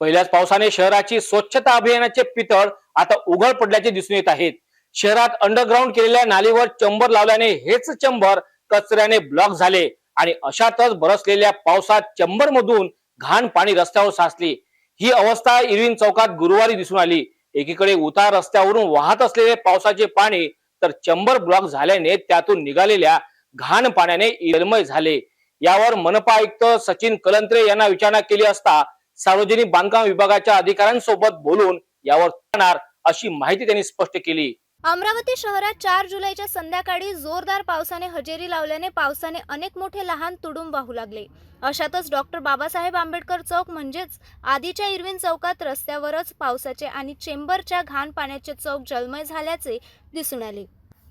पहिल्याच पावसाने शहराची स्वच्छता अभियानाचे पितळ आता उघड पडल्याचे दिसून येत आहेत. शहरात अंडरग्राऊंड केलेल्या नालीवर चंबर लावल्याने हेच चंबर कचऱ्याने ब्लॉक झाले आणि अशातच बरसलेल्या पावसात चंबर मधून घाण पाणी रस्त्यावर साचली. ही अवस्था इरविन चौकात गुरुवारी दिसून आली. एकीकडे उतार रस्त्यावरून वाहत असलेले पावसाचे पाणी तर चंबर ब्लॉक झाल्याने त्यातून निघालेल्या घाण पाण्याने इरमय झाले. यावर मनपा आयुक्त सचिन कलंत्रे यांना विचारणा केली असता सार्वजनिक बांधकाम विभागाच्या अधिकाऱ्यांसोबत बोलून यावर करणार अशी माहिती त्यांनी स्पष्ट केली. अमरावती शहरात चार जुलैच्या संध्याकाळी जोरदार पावसाने हजेरी लावल्याने पावसाने अनेक मोठे लहान तुडूंब वाहू लागले. अशातच डॉक्टर बाबासाहेब आंबेडकर चौक म्हणजेच आधीच्या इरविन चौकात रस्त्यावरच पावसाचे आणि चेंबरच्या घाण पाण्याचे चौक जलमय झाल्याचे दिसून आले.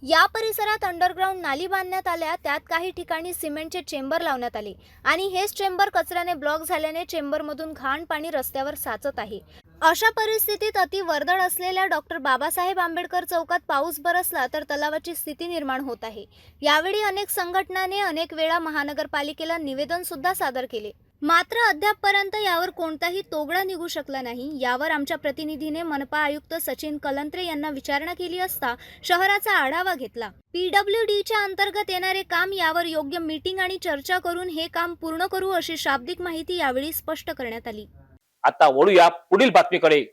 या परिसरात अंडरग्राऊंड नाली बांधण्यात आल्या. त्यात काही ठिकाणी सिमेंटचे चेंबर लावण्यात आले. आणि हेच चेंबर कचऱ्याने ब्लॉक झाल्याने चेंबरमधून घाण पाणी रस्त्यावर साचत आहे. अशा परिस्थितीत अति वर्दळ असलेल्या डॉक्टर बाबासाहेब आंबेडकर चौकात पाऊस बरसला तर तलावाची स्थिती निर्माण होत आहे. यावेळी अनेक संघटनाने अनेक वेळा महानगरपालिकेला निवेदन सुद्धा सादर केले. मात्र अद्यापपर्यंत यावर कोणताही तोगडा निघू शकला नाही. यावर आमच्या प्रतिनिधीने मनपा आयुक्त सचिन कलंत्रे यांना विचारणा केली असता शहराचा आढावा घेतला. पीडब्ल्यू डीच्या अंतर्गत येणारे काम यावर योग्य मीटिंग आणि चर्चा करून हे काम पूर्ण करू अशी शाब्दिक माहिती यावेळी स्पष्ट करण्यात आली. आता वळूया पुढील बातमीकडे.